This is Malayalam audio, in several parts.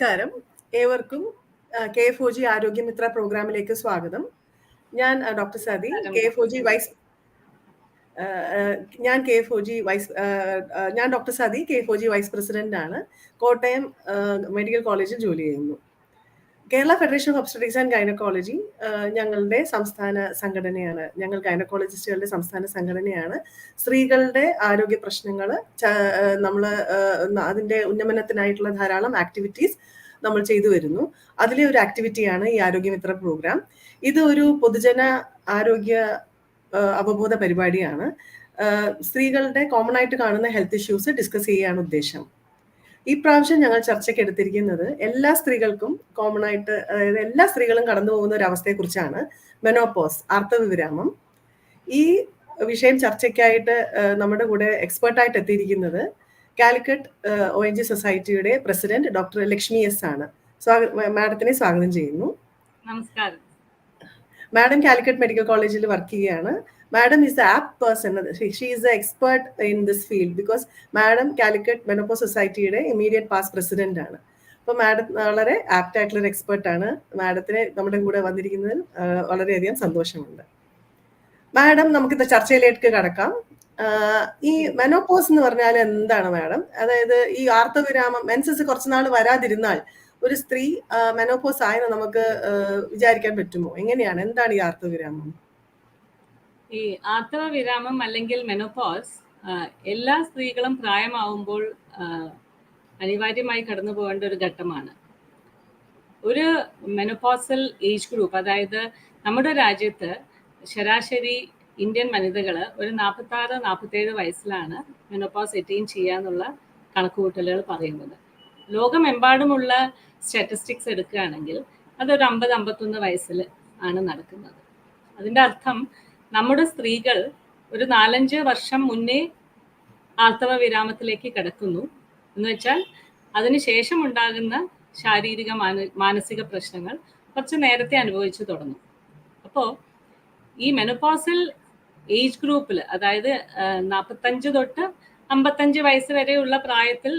നമസ്കാരം. ഏവർക്കും K F O G Arogyamitra പ്രോഗ്രാമിലേക്ക് സ്വാഗതം. ഞാൻ doctor Sathi K F O G vice ഞാൻ K F O G vice ഞാൻ doctor Sathi K F O G vice president ആണ് കോട്ടയം മെഡിക്കൽ കോളേജിൽ ജോലി ചെയ്യുന്നു. Kerala federation of obstetrics and gynaecology ഞങ്ങളുടെ സംസ്ഥാന സംഘടനയാണ്. ഞങ്ങൾ ഗൈനക്കോളജിസ്റ്റുകളുടെ സംസ്ഥാന സംഘടനയാണ്. സ്ത്രീകളുടെ ആരോഗ്യ പ്രശ്നങ്ങൾ നമ്മൾ അതിന്റെ ഉന്നമനത്തിനായിട്ടുള്ള ധാരാളം ആക്ടിവിറ്റീസ് നമ്മൾ ചെയ്തു വരുന്നു. അതിലെ ഒരു ആക്ടിവിറ്റിയാണ് ഈ ആരോഗ്യമിത്ര പ്രോഗ്രാം. ഇത് ഒരു പൊതുജന ആരോഗ്യ അവബോധ പരിപാടിയാണ്. സ്ത്രീകളുടെ കോമൺ ആയിട്ട് കാണുന്ന ഹെൽത്ത് ഇഷ്യൂസ് ഡിസ്കസ് ചെയ്യാൻ ഉദ്ദേശം. ഈ പ്രാവശ്യം ഞങ്ങൾ ചർച്ചയ്ക്ക് എടുത്തിരിക്കുന്നത് എല്ലാ സ്ത്രീകൾക്കും കോമൺ ആയിട്ട് അതായത് എല്ലാ സ്ത്രീകളും കടന്നു പോകുന്ന ഒരു അവസ്ഥയെക്കുറിച്ചാണ്. മെനോപോസ് ആർത്തവവിരാമം ഈ വിഷയം ചർച്ചയ്ക്കായിട്ട് നമ്മുടെ കൂടെ എക്സ്പേർട്ടായിട്ട് എത്തിയിരിക്കുന്നത് കാലിക്കറ്റ് ഒ എൻ ജി സൊസൈറ്റിയുടെ പ്രസിഡന്റ് ഡോക്ടർ ലക്ഷ്മി എസ് ആണ്. സ്വാഗതം മാഡത്തിനെ സ്വാഗതം ചെയ്യുന്നു. നമസ്കാരം. മാഡം കാലിക്കറ്റ് മെഡിക്കൽ കോളേജിൽ വർക്ക് ചെയ്യുകയാണ്. Madam is a apt person she is a expert in this field because madam Calicut menopause സൊസൈറ്റിയുടെ ഇമീഡിയറ്റ് പാസ് പ്രസിഡന്റ് ആണ്. അപ്പോൾ മാഡം വളരെ ആപ്റ്റ് ആയിട്ടുള്ള ഒരു എക്സ്പേർട്ട് ആണ്. മാഡത്തിന് നമ്മുടെ കൂടെ വന്നിരിക്കുന്നതിൽ വളരെയധികം സന്തോഷമുണ്ട്. മാഡം നമുക്കിത് ചർച്ചയിലേക്ക് കടക്കാം. ഈ മെനോപോസ് എന്ന് പറഞ്ഞാൽ എന്താണ് മാഡം അതായത് ഈ ആർത്തവിരാമം മെൻസസ് കുറച്ചുനാൾ വരാതിരുന്നാൽ ഒരു സ്ത്രീ മെനോപോസ് ആയെന്ന് നമുക്ക് വിചാരിക്കാൻ പറ്റുമോ? എങ്ങനെയാണ്? എന്താണ് ഈ ആർത്തവിരാമം ഈ ആർത്തവവിരാമം അല്ലെങ്കിൽ മെനോപോസ് എല്ലാ സ്ത്രീകളും പ്രായമാവുമ്പോൾ അനിവാര്യമായി കടന്നു പോകേണ്ട ഒരു ഘട്ടമാണ്. ഒരു മെനോപോസൽ ഏജ് ഗ്രൂപ്പ് അതായത് നമ്മുടെ രാജ്യത്ത് ശരാശരി ഇന്ത്യൻ വനിതകൾ ഒരു നാൽപ്പത്തി ആറ് നാൽപ്പത്തേഴ് വയസ്സിലാണ് മെനോപോസ് എറ്റെയിൻ ചെയ്യാന്നുള്ള കണക്കുകൂട്ടലുകൾ പറയുന്നത്. ലോകമെമ്പാടുമുള്ള സ്റ്റാറ്റിസ്റ്റിക്സ് എടുക്കുകയാണെങ്കിൽ അതൊരു അമ്പത് അമ്പത്തൊന്ന് വയസ്സിൽ ആണ് നടക്കുന്നത്. അതിന്റെ അർത്ഥം നമ്മുടെ സ്ത്രീകൾ ഒരു നാലഞ്ച് വർഷം മുന്നേ ആർത്തവ വിരാമത്തിലേക്ക് കിടക്കുന്നു. എന്ന് വെച്ചാൽ അതിനുശേഷം ഉണ്ടാകുന്ന ശാരീരിക മാന മാനസിക പ്രശ്നങ്ങൾ കുറച്ച് നേരത്തെ അനുഭവിച്ചു തുടങ്ങും. അപ്പോൾ ഈ മെനോപോസൽ ഏജ് ഗ്രൂപ്പിൽ അതായത് നാൽപ്പത്തഞ്ച് തൊട്ട് അമ്പത്തഞ്ച് വയസ്സ് വരെയുള്ള പ്രായത്തിൽ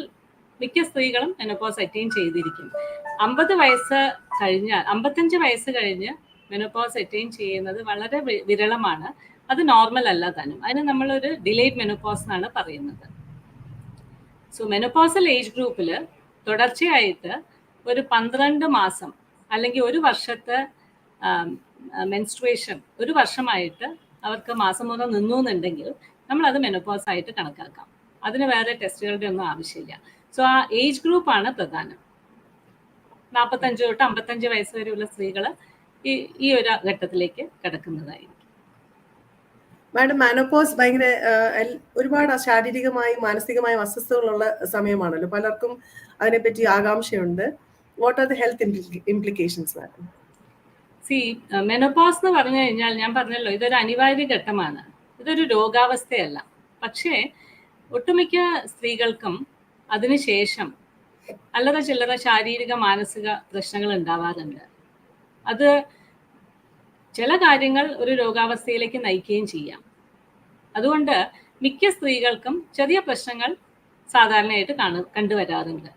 മിക്ക സ്ത്രീകളും മെനോപോസ് അറ്റൈൻ ചെയ്തിരിക്കും അമ്പത് വയസ്സ് കഴിഞ്ഞാൽ അമ്പത്തഞ്ച് വയസ്സ് കഴിഞ്ഞ് മെനോപോസ് അറ്റൈൻ ചെയ്യുന്നത് വളരെ വിരളമാണ്. അത് നോർമൽ അല്ല താനും. അതിന് നമ്മളൊരു ഡിലേഡ് മെനോപോസ് എന്നാണ് പറയുന്നത്. സോ മെനോപോസൽ ഏജ് ഗ്രൂപ്പിൽ തുടർച്ചയായിട്ട് ഒരു പന്ത്രണ്ട് മാസം അല്ലെങ്കിൽ ഒരു വർഷത്തെ മെൻസ്ട്രുവേഷൻ ഒരു വർഷമായിട്ട് അവർക്ക് മാസം മുതൽ നിന്നു എന്നുണ്ടെങ്കിൽ നമ്മൾ അത് മെനോപോസ് ആയിട്ട് കണക്കാക്കാം. അതിന് വേറെ ടെസ്റ്റുകളുടെ ഒന്നും ആവശ്യമില്ല. സോ ആ ഏജ് ഗ്രൂപ്പാണ് പ്രധാനം. നാൽപ്പത്തഞ്ച് തൊട്ട് അമ്പത്തഞ്ച് വയസ്സ് വരെയുള്ള സ്ത്രീകൾ ഈ ഈ ഒരു ഘട്ടത്തിലേക്ക് കടക്കുന്നതായിരിക്കും. മാഡം മാനോപോസ് ഭയങ്കര ഒരുപാട് ശാരീരികമായി മാനസികമായും അസ്വസ്ഥതകളുള്ള സമയമാണല്ലോ. പലർക്കും അതിനെപ്പറ്റി ആകാംക്ഷയുണ്ട്. What are the health implications madam? See menopause എന്ന് പറഞ്ഞു കഴിഞ്ഞാൽ ഞാൻ പറഞ്ഞല്ലോ ഇതൊരു അനിവാര്യ ഘട്ടമാണ്. ഇതൊരു രോഗാവസ്ഥയല്ല. പക്ഷേ ഒട്ടുമിക്ക സ്ത്രീകൾക്കും അതിനുശേഷം അല്ലറ ചില്ലറ ശാരീരിക മാനസിക പ്രശ്നങ്ങൾ ഉണ്ടാവാറുണ്ട്. അത് ചില കാര്യങ്ങൾ ഒരു രോഗാവസ്ഥയിലേക്ക് നയിക്കുകയും ചെയ്യാം. അതുകൊണ്ട് മിക്ക സ്ത്രീകൾക്കും ചെറിയ പ്രശ്നങ്ങൾ സാധാരണയായിട്ട് കാണു കണ്ടുവരാറുണ്ട്.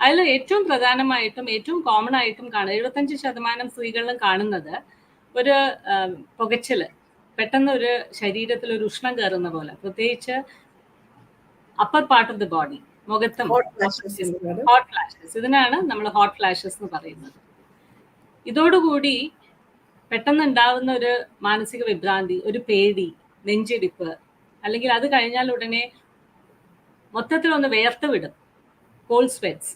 അതിൽ ഏറ്റവും പ്രധാനമായിട്ടും ഏറ്റവും കോമൺ ആയിട്ടും കാണുക എഴുപത്തഞ്ച് ശതമാനം സ്ത്രീകളിലും കാണുന്നത് ഒരു പുകച്ചിൽ പുകച്ചിൽ പെട്ടെന്ന് ഒരു ശരീരത്തിൽ ഒരു ഉഷ്ണം കയറുന്ന പോലെ പ്രത്യേകിച്ച് upper part of the body മുഖത്തും ഹോട്ട് ഫ്ലാഷസ് ഇതിനാണ് നമ്മൾ ഹോട്ട് ഫ്ലാഷസ് എന്ന് പറയുന്നത്. ഇതോടുകൂടി പെട്ടെന്ന് ഉണ്ടാവുന്ന ഒരു മാനസിക വിഭ്രാന്തി ഒരു പേടി നെഞ്ചിടിപ്പ് അല്ലെങ്കിൽ അത് കഴിഞ്ഞാൽ ഉടനെ മൊത്തത്തിൽ ഒന്ന് വേർത്ത് വിടും കോൾ സ്വെറ്റ്സ്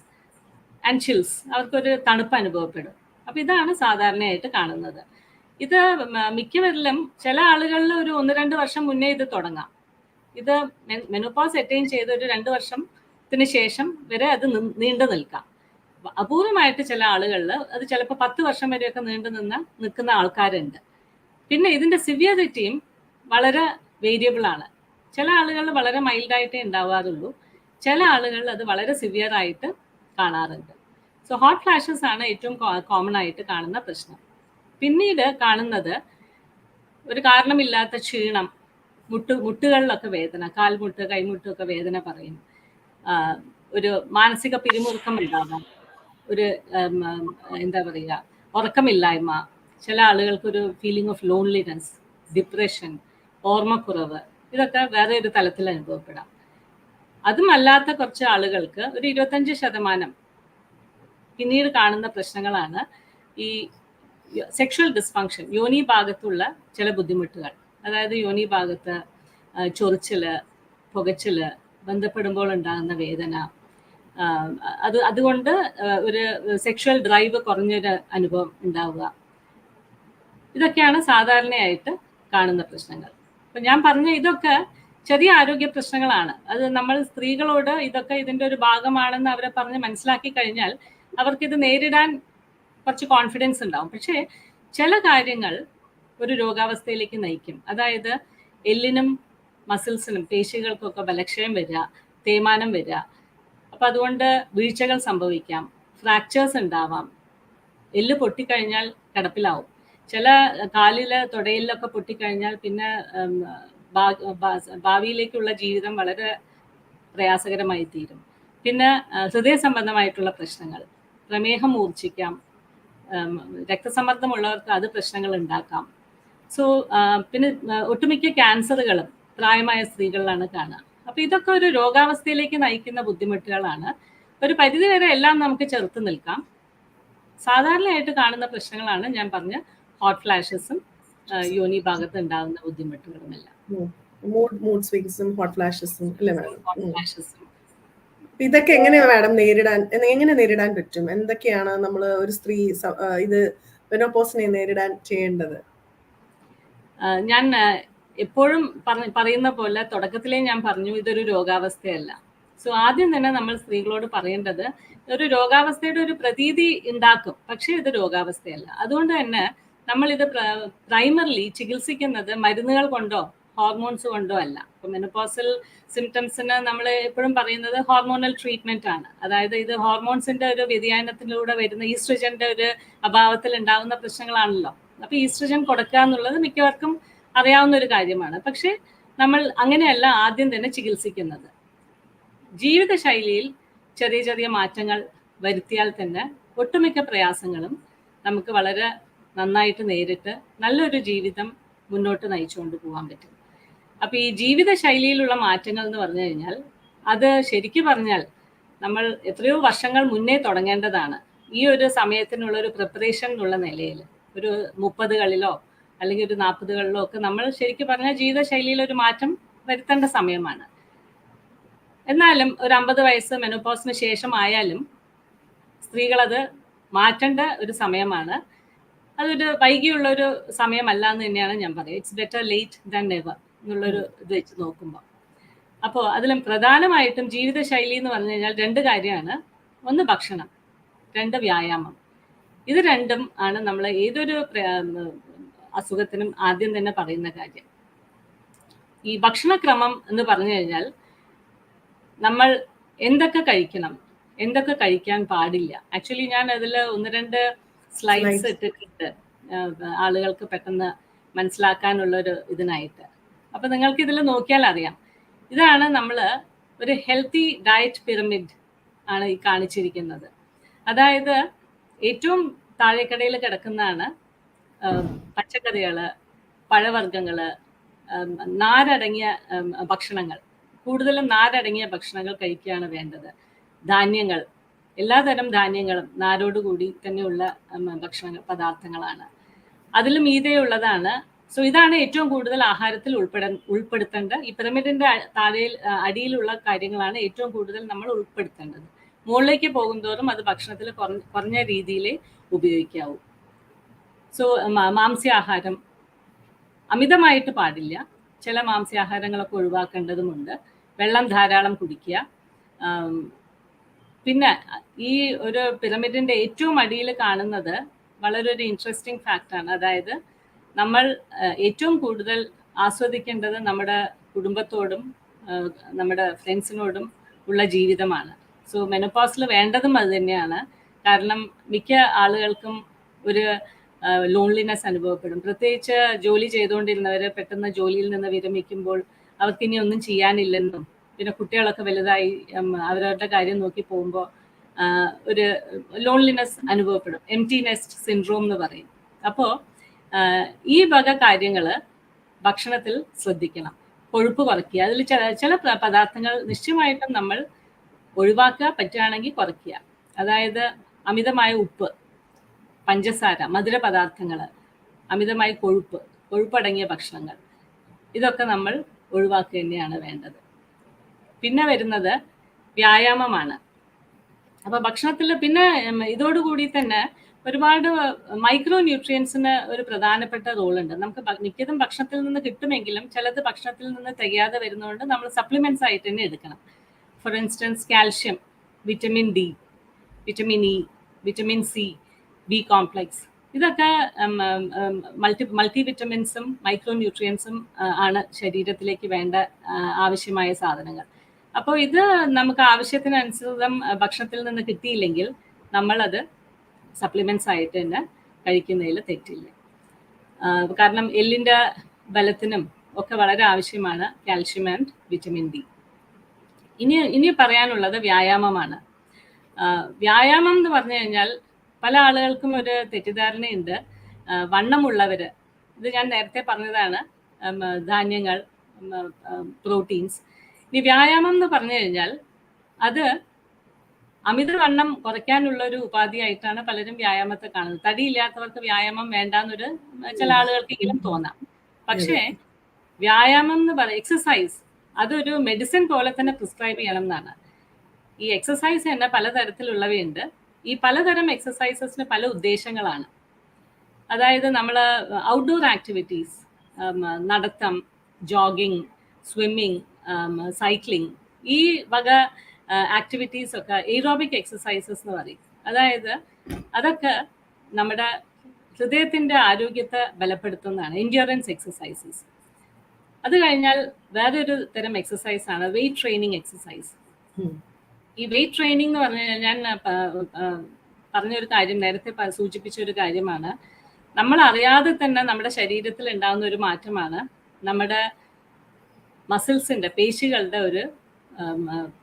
ആൻഡ് ചിൽസ് അവർക്കൊരു തണുപ്പ് അനുഭവപ്പെടും. അപ്പം ഇതാണ് സാധാരണയായിട്ട് കാണുന്നത്. ഇത് മിക്കവരിലും ചില ആളുകളിൽ ഒരു ഒന്ന് രണ്ട് വർഷം മുന്നേ ഇത് തുടങ്ങാം. ഇത് മെനോപോസ് അറ്റൈൻ ചെയ്ത ഒരു രണ്ട് വർഷത്തിന് ശേഷം വരെ അത് നീണ്ടു നിൽക്കാം അപൂർവമായിട്ട് ചില ആളുകളിൽ അത് ചിലപ്പോൾ പത്ത് വർഷം വരെയൊക്കെ നീണ്ടു നിന്ന് നിൽക്കുന്ന ആൾക്കാരുണ്ട്. പിന്നെ ഇതിന്റെ സിവിയറിറ്റിയും വളരെ വേരിയബിൾ ആണ്. ചില ആളുകളിൽ വളരെ മൈൽഡായിട്ടേ ഉണ്ടാവാറുള്ളൂ. ചില ആളുകളിൽ അത് വളരെ സിവിയർ ആയിട്ട് കാണാറുണ്ട്. സോ ഹോട്ട് ഫ്ലാഷസ് ആണ് ഏറ്റവും കോമൺ ആയിട്ട് കാണുന്ന പ്രശ്നം. പിന്നീട് കാണുന്നത് ഒരു കാരണമില്ലാത്ത ക്ഷീണം മുട്ട് മുട്ടുകളിലൊക്കെ വേദന കാൽമുട്ട് കൈമുട്ടൊക്കെ വേദന പറയും. ഒരു മാനസിക പിരിമുറുക്കം ഉണ്ടാകാം. ഒരു എന്താ പറയുക ഉറക്കമില്ലായ്മ ചില ആളുകൾക്ക് ഒരു ഫീലിംഗ് ഓഫ് ലോൺലിനെസ് ഡിപ്രഷൻ ഓർമ്മക്കുറവ് ഇതൊക്കെ വേറെ ഒരു തലത്തിൽ അനുഭവപ്പെടാം. അതുമല്ലാത്ത കുറച്ച് ആളുകൾക്ക് ഒരു ഇരുപത്തഞ്ച് ശതമാനം പിന്നീട് കാണുന്ന പ്രശ്നങ്ങളാണ് ഈ സെക്ഷൽ ഡിസ്ഫങ്ഷൻ യോനി ഭാഗത്തുള്ള ചില ബുദ്ധിമുട്ടുകൾ. അതായത് യോനി ഭാഗത്ത് ചൊറിച്ചിൽ പുകച്ചിൽ ബന്ധപ്പെടുമ്പോൾ ഉണ്ടാകുന്ന വേദന അത് അതുകൊണ്ട് ഒരു സെക്ഷൽ ഡ്രൈവ് കുറഞ്ഞൊരു അനുഭവം ഉണ്ടാവുക. ഇതൊക്കെയാണ് സാധാരണയായിട്ട് കാണുന്ന പ്രശ്നങ്ങൾ. അപ്പൊ ഞാൻ പറഞ്ഞ ഇതൊക്കെ ചെറിയ ആരോഗ്യ പ്രശ്നങ്ങളാണ്. അത് നമ്മൾ സ്ത്രീകളോട് ഇതൊക്കെ ഇതിന്റെ ഒരു ഭാഗമാണെന്ന് അവരെ പറഞ്ഞ് മനസ്സിലാക്കി കഴിഞ്ഞാൽ അവർക്കിത് നേരിടാൻ കുറച്ച് കോൺഫിഡൻസ് ഉണ്ടാവും. പക്ഷേ ചില കാര്യങ്ങൾ ഒരു രോഗാവസ്ഥയിലേക്ക് നയിക്കും. അതായത് എല്ലിനും മസിൽസിനും പേശികൾക്കൊക്കെ ബലക്ഷയം വരിക തേയ്മാനം വരിക അപ്പൊ അതുകൊണ്ട് വീഴ്ചകൾ സംഭവിക്കാം. ഫ്രാക്ചേഴ്സ് ഉണ്ടാവാം. എല്ല് പൊട്ടിക്കഴിഞ്ഞാൽ കിടപ്പിലാവും. ചില കാലിൽ തുടയിലൊക്കെ പൊട്ടിക്കഴിഞ്ഞാൽ പിന്നെ ഭാവിയിലേക്കുള്ള ജീവിതം വളരെ പ്രയാസകരമായി തീരും. പിന്നെ ഹൃദയ സംബന്ധമായിട്ടുള്ള പ്രശ്നങ്ങൾ. പ്രമേഹം മൂർച്ഛിക്കാം. രക്തസമ്മർദ്ദമുള്ളവർക്ക് അത് പ്രശ്നങ്ങൾ ഉണ്ടാക്കാം. സോ പിന്നെ ഒട്ടുമിക്ക ക്യാൻസറുകളും പ്രായമായ സ്ത്രീകളിലാണ് കാണുക. അപ്പൊ ഇതൊക്കെ ഒരു രോഗാവസ്ഥയിലേക്ക് നയിക്കുന്ന ബുദ്ധിമുട്ടുകളാണ്. ഒരു പരിധിവരെ എല്ലാം നമുക്ക് ചെറുത്ത് നിൽക്കാം. സാധാരണയായിട്ട് കാണുന്ന പ്രശ്നങ്ങളാണ് ഞാൻ പറഞ്ഞ ഹോട്ട് ഫ്ലാഷസും യോനി ഭാഗത്ത് ഉണ്ടാകുന്ന ബുദ്ധിമുട്ടുകളുമെല്ലാം. മൂഡ് മൂഡ് സ്വിങ്സും ഹോട്ട് ഫ്ലാഷസും ഹോട്ട് ഫ്ലാഷസും ഇതൊക്കെ എങ്ങനെയാ മാഡം നേരിടാൻ എങ്ങനെ നേരിടാൻ പറ്റും? എന്തൊക്കെയാണ് നമ്മൾ ഒരു സ്ത്രീ ഇത് മെനോപോസിനെ നേരിടാൻ ചെയ്യേണ്ടത്? ഞാൻ എപ്പോഴും പറയുന്ന പോലെ തുടക്കത്തിലേ ഞാൻ പറഞ്ഞു ഇതൊരു രോഗാവസ്ഥയല്ല. സോ ആദ്യം തന്നെ നമ്മൾ സ്ത്രീകളോട് പറയേണ്ടത് ഒരു രോഗാവസ്ഥയുടെ ഒരു പ്രതീതി ഉണ്ടാക്കും പക്ഷേ ഇത് രോഗാവസ്ഥയല്ല. അതുകൊണ്ട് തന്നെ നമ്മൾ ഇത് പ്രൈമറിലി ചികിത്സിക്കുന്നത് മരുന്നുകൾ കൊണ്ടോ ഹോർമോൺസ് കൊണ്ടോ അല്ല. ഇപ്പൊ മെനപ്പോസൽ സിംറ്റംസിന് നമ്മൾ എപ്പോഴും പറയുന്നത് ഹോർമോണൽ ട്രീറ്റ്മെന്റ് ആണ്. അതായത് ഇത് ഹോർമോൺസിന്റെ ഒരു വ്യതിയാനത്തിലൂടെ വരുന്ന ഈസ്ട്രജന്റെ ഒരു അഭാവത്തിൽ ഉണ്ടാകുന്ന പ്രശ്നങ്ങളാണല്ലോ. അപ്പൊ ഈസ്ട്രജൻ കൊടുക്കുക എന്നുള്ളത് മിക്കവർക്കും അറിയാവുന്ന ഒരു കാര്യമാണ്. പക്ഷെ നമ്മൾ അങ്ങനെയല്ല ആദ്യം തന്നെ ചികിത്സിക്കുന്നത്. ജീവിതശൈലിയിൽ ചെറിയ ചെറിയ മാറ്റങ്ങൾ വരുത്തിയാൽ തന്നെ ഒട്ടുമിക്ക പ്രയാസങ്ങളും നമുക്ക് വളരെ നന്നായിട്ട് നേരിട്ട് നല്ലൊരു ജീവിതം മുന്നോട്ട് നയിച്ചുകൊണ്ട് പോകാൻ പറ്റും. അപ്പോൾ ഈ ജീവിതശൈലിയിലുള്ള മാറ്റങ്ങൾ എന്ന് പറഞ്ഞു കഴിഞ്ഞാൽ അത് ശരിക്കു പറഞ്ഞാൽ നമ്മൾ എത്രയോ വർഷങ്ങൾ മുന്നേ തുടങ്ങേണ്ടതാണ്. ഈ ഒരു സമയത്തിനുള്ള ഒരു പ്രിപ്പറേഷൻ എന്നുള്ള നിലയിൽ ഒരു മുപ്പതുകളിലോ അല്ലെങ്കിൽ ഒരു നാൽപ്പതുകളിലോ ഒക്കെ നമ്മൾ ശരിക്കും പറഞ്ഞാൽ ജീവിതശൈലിയിൽ ഒരു മാറ്റം വരുത്തേണ്ട സമയമാണ്. എന്നാലും ഒരു അമ്പത് വയസ്സ് മെനോപോസിന് ശേഷം ആയാലും സ്ത്രീകളത് മാറ്റേണ്ട ഒരു സമയമാണ്. അതൊരു വൈകിയുള്ള ഒരു സമയമല്ല എന്ന് തന്നെയാണ് ഞാൻ പറയുക. It's better late than never എന്നുള്ളൊരു ഇത് വെച്ച് നോക്കുമ്പോൾ അപ്പോൾ അതിലും പ്രധാനമായിട്ടും ജീവിതശൈലി എന്ന് പറഞ്ഞു കഴിഞ്ഞാൽ രണ്ട് കാര്യമാണ്. ഒന്ന് ഭക്ഷണം രണ്ട് വ്യായാമം. ഇത് രണ്ടും ആണ് നമ്മൾ ഏതൊരു അസുഖത്തിനും ആദ്യം തന്നെ പറയുന്ന കാര്യം. ഈ ഭക്ഷണക്രമം എന്ന് പറഞ്ഞു കഴിഞ്ഞാൽ നമ്മൾ എന്തൊക്കെ കഴിക്കണം എന്തൊക്കെ കഴിക്കാൻ പാടില്ല. ആക്ച്വലി ഞാൻ അതിൽ ഒന്ന് രണ്ട് സ്ലൈഡ്സ്. ഇട്ടിട്ടുണ്ട്. ആളുകൾക്ക് പെട്ടെന്ന് മനസ്സിലാക്കാനുള്ള ഒരു ഇതിനായിട്ട്. അപ്പൊ നിങ്ങൾക്ക് ഇതിൽ നോക്കിയാൽ അറിയാം. ഇതാണ് നമ്മൾ ഒരു ഹെൽത്തി ഡയറ്റ് പിരമിഡ് ആണ് ഈ കാണിച്ചിരിക്കുന്നത്. അതായത് ഏറ്റവും താഴെക്കടയിൽ കിടക്കുന്നതാണ് പച്ചക്കറികൾ പഴവർഗങ്ങൾ നാരടങ്ങിയ ഭക്ഷണങ്ങൾ. കൂടുതലും നാരടങ്ങിയ ഭക്ഷണങ്ങൾ കഴിക്കുകയാണ് വേണ്ടത്. ധാന്യങ്ങൾ. എല്ലാതരം ധാന്യങ്ങളും നാരോടുകൂടി തന്നെയുള്ള ഭക്ഷണ പദാർത്ഥങ്ങളാണ്. അതിൽ മീതെയുള്ളതാണ്. സോ ഇതാണ് ഏറ്റവും കൂടുതൽ ആഹാരത്തിൽ ഉൾപ്പെട ഉൾപ്പെടുത്തേണ്ട ഈ പിറമിഡിന്റെ താഴെയിൽ അടിയിലുള്ള കാര്യങ്ങളാണ് ഏറ്റവും കൂടുതൽ നമ്മൾ ഉൾപ്പെടുത്തേണ്ടത്. മുകളിലേക്ക് പോകുന്തോറും അത് ഭക്ഷണത്തിൽ കുറഞ്ഞ രീതിയിലേ ഉപയോഗിക്കാവൂ. സോ മാംസ്യാഹാരം അമിതമായിട്ട് പാടില്ല. ചില മാംസ്യാഹാരങ്ങളൊക്കെ ഒഴിവാക്കേണ്ടതുമുണ്ട്. വെള്ളം ധാരാളം കുടിക്കുക. പിന്നെ ഈ ഒരു പിരമിഡിന്റെ ഏറ്റവും അടിയിൽ കാണുന്നത് വളരെ ഒരു ഇൻട്രസ്റ്റിംഗ് ഫാക്റ്റാണ് അതായത് നമ്മൾ ഏറ്റവും കൂടുതൽ ആസ്വദിക്കേണ്ടത് നമ്മുടെ കുടുംബത്തോടും നമ്മുടെ ഫ്രണ്ട്സിനോടും ഉള്ള ജീവിതമാണ്. സോ മെനോപോസിൽ വേണ്ടതും അത് തന്നെയാണ്. കാരണം മിക്ക ആളുകൾക്കും ഒരു ലോൺലിനെസ് അനുഭവപ്പെടും. പ്രത്യേകിച്ച് ജോലി ചെയ്തുകൊണ്ടിരുന്നവർ പെട്ടെന്ന് ജോലിയിൽ നിന്ന് വിരമിക്കുമ്പോൾ അവർക്ക് ഇനി ഒന്നും ചെയ്യാനില്ലെന്നും പിന്നെ കുട്ടികളൊക്കെ വലുതായി അവരവരുടെ കാര്യം നോക്കി പോകുമ്പോൾ ഒരു ലോൺലിനെസ് അനുഭവപ്പെടും. എം ടി നെസ്റ്റ് സിൻഡ്രോം എന്ന് പറയും. അപ്പോൾ ഈ വക കാര്യങ്ങൾ ഭക്ഷണത്തിൽ ശ്രദ്ധിക്കണം. കൊഴുപ്പ് കുറയ്ക്കുക. അതിൽ ചില ചില പദാർത്ഥങ്ങൾ നിശ്ചയമായിട്ടും നമ്മൾ ഒഴിവാക്കുക പറ്റുകയാണെങ്കിൽ കുറയ്ക്കുക. അതായത് അമിതമായ ഉപ്പ് പഞ്ചസാര മധുര പദാർത്ഥങ്ങൾ അമിതമായ കൊഴുപ്പ് കൊഴുപ്പടങ്ങിയ ഭക്ഷണങ്ങൾ. ഇതൊക്കെ നമ്മൾ ഒഴിവാക്കുക തന്നെയാണ് വേണ്ടത്. പിന്നെ വരുന്നത് വ്യായാമമാണ്. അപ്പോൾ ഭക്ഷണത്തിൽ പിന്നെ ഇതോടുകൂടി തന്നെ ഒരുപാട് മൈക്രോ ന്യൂട്രിയൻസിന് ഒരു പ്രധാനപ്പെട്ട റോളുണ്ട്. നമുക്ക് മിക്കതും ഭക്ഷണത്തിൽ നിന്ന് കിട്ടുമെങ്കിലും ചിലത് ഭക്ഷണത്തിൽ നിന്ന് തികയാതെ വരുന്നതുകൊണ്ട് നമ്മൾ സപ്ലിമെന്റ്സ് ആയിട്ട് തന്നെ എടുക്കണം. For instance calcium vitamin D vitamin E vitamin C B complex ഇതൊക്കെ മൾട്ടി മൾട്ടി വിറ്റമിൻസും മൈക്രോ ന്യൂട്രിയൻസും ആണ് ശരീരത്തിലേക്ക് വേണ്ട ആവശ്യമായ സാധനങ്ങൾ. അപ്പോൾ ഇത് നമുക്ക് ആവശ്യത്തിനനുസൃതം ഭക്ഷണത്തിൽ നിന്ന് കിട്ടിയില്ലെങ്കിൽ നമ്മളത് സപ്ലിമെന്റ്സ് ആയിട്ട് തന്നെ കഴിക്കുന്നതിൽ തെറ്റില്ല. കാരണം എല്ലിന്റെ ബലത്തിനും ഒക്കെ വളരെ ആവശ്യമാണ് കാൽഷ്യം ആൻഡ് വിറ്റമിൻ ഡി. ഇനി ഇനി പറയാനുള്ളത് വ്യായാമമാണ്. വ്യായാമം എന്ന് പറഞ്ഞു കഴിഞ്ഞാൽ പല ആളുകൾക്കും ഒരു തെറ്റിദ്ധാരണയുണ്ട്. വണ്ണമുള്ളവര്. ഇത് ഞാൻ നേരത്തെ പറഞ്ഞതാണ്. ധാന്യങ്ങൾ പ്രോട്ടീൻസ്. ഇനി വ്യായാമം എന്ന് പറഞ്ഞു കഴിഞ്ഞാൽ അത് അമിതവണ്ണം കുറയ്ക്കാനുള്ള ഒരു ഉപാധിയായിട്ടാണ് പലരും വ്യായാമത്തെ കാണുന്നത്. തടിയില്ലാത്തവർക്ക് വ്യായാമം വേണ്ടാന്നൊരു ചില ആളുകൾക്കെങ്കിലും തോന്നാം. പക്ഷേ വ്യായാമം എന്ന് പറയുക എക്സസൈസ് അതൊരു മെഡിസിൻ പോലെ തന്നെ പ്രിസ്ക്രൈബ് ചെയ്യണം എന്നാണ്. ഈ എക്സസൈസ് തന്നെ പലതരത്തിലുള്ളവയുണ്ട്. ഈ പലതരം എക്സസൈസസിന് പല ഉദ്ദേശങ്ങളാണ്. അതായത് നമ്മൾ ഔട്ട്ഡോർ ആക്ടിവിറ്റീസ് നടത്തം ജോഗിങ് സ്വിമ്മിങ് സൈക്ലിംഗ് ഈ വക ആക്ടിവിറ്റീസ് ഒക്കെ എയ്റോബിക് എക്സസൈസസ് എന്ന് പറയും. അതായത് അതൊക്കെ നമ്മുടെ ഹൃദയത്തിന്റെ ആരോഗ്യത്തെ ബലപ്പെടുത്തുന്നതാണ് എൻഡ്യൂറൻസ് എക്സസൈസസ് അത് കഴിഞ്ഞാൽ വേറൊരു തരം എക്സസൈസ് ആണ് വെയിറ്റ് ട്രെയിനിങ് എക്സസൈസ് ഈ വെയിറ്റ് ട്രെയിനിങ് എന്ന് പറഞ്ഞു കഴിഞ്ഞാൽ ഞാൻ പറഞ്ഞൊരു കാര്യം നേരത്തെ സൂചിപ്പിച്ച ഒരു കാര്യമാണ്. നമ്മൾ അറിയാതെ തന്നെ നമ്മുടെ ശരീരത്തിൽ ഉണ്ടാകുന്ന ഒരു മാറ്റമാണ് നമ്മുടെ മസിൽസിന്റെ പേശികളുടെ ഒരു